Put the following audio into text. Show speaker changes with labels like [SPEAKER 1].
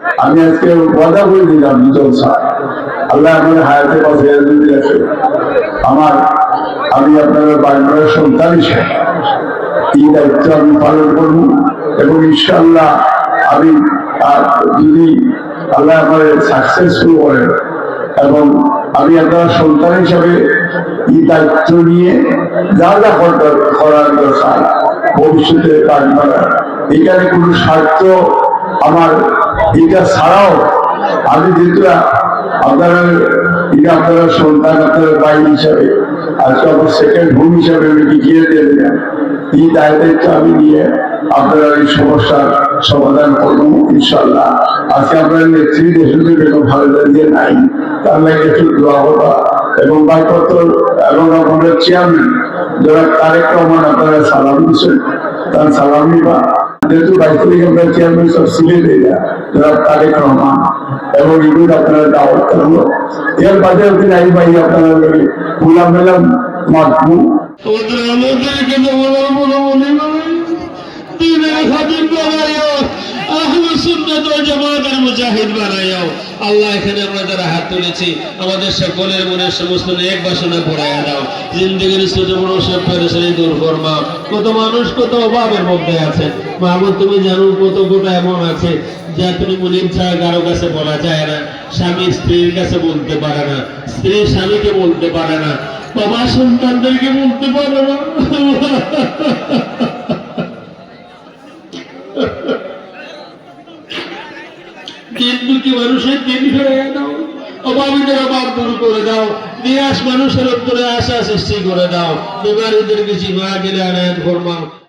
[SPEAKER 1] আমি আজকে ওয়াদা করে দিলাম জলসা আল্লাহ আমাদের হায়াতে পাশে যদি আছে। আমার, আমি আপনাদের বাড়ির সন্তান হিসেবে এই দায়িত্ব আমি পালন করব এবং ইনশাল্লাহ আমি যদি আল্লাহ আমাদের সাকসেসফুল করেন এবং আমি আপনার সন্তান হিসাবে এই দায়িত্ব নিয়ে যা যা করার দরকার ভবিষ্যতে কাজ করার এখানে কোনো স্বার্থ আমার এটা ছাড়াও আমি যেহেতু আপনারা, এটা আপনারা সন্তান আপনারা ভাই হিসাবে। আজকে আমার সেকেন্ড হোম হিসাবে আমি দিয়ে দিলাম এই দায় দায়িত্ব আমি নিয়ে আপনারা এই সমস্যার সমাধান করব ইনশাল্লাহ আজকে আপনার নেত্রী দেশের বেগম খালেদা দিয়ে নাই। তার লাগে একটু দোয়া এবং বাইপত্র এবং আপনাদের চেয়ারম্যান যারা তারেক রহমান আপনারা সালাম দিচ্ছেন তার সালাম নিবা। যেহেতু বাইশ তারিখ আপনার চেয়ারম্যান সব সিলেট এরিয়া যারা তারেক রহমান এবং এগুলো আপনারা দাওয়াত করব এর বাদে দিন আই ভাই আপনারা লাগে খোলা মেলা মাঠবু
[SPEAKER 2] ওদের আমাদেরকে তোমার বলো মনে দিনের খাদিম বানাইও মুজাহিদ আল্লাহ এখানে আমরা যারা হাত তুলেছি, আমাদের সকলের সমস্ত নেক বাসনা পড়াইয়া দাও। জিন্দগির ছোট বড় সব দূর কত মানুষ, কত অভাবের মধ্যে আছে। মাহমুদ, তুমি জানো কত গোটা এমন আছে, যা তুমি মনির ছাড়া কারও কাছে বলা যায় না। স্বামী স্ত্রীর কাছে বলতে পারে না। স্ত্রী স্বামীকে বলতে পারে না। বাবা সন্তানদেরকে বলতে পারে না। দুটি মানুষের দিন ফেরে দাও। অভাবীদের অভাব দূর করে দাও। নিরাশ মানুষের উত্তরে আশা সৃষ্টি করে দাও। বিমারীদেরকে জীবা গেলে আনায়ত ফরমাও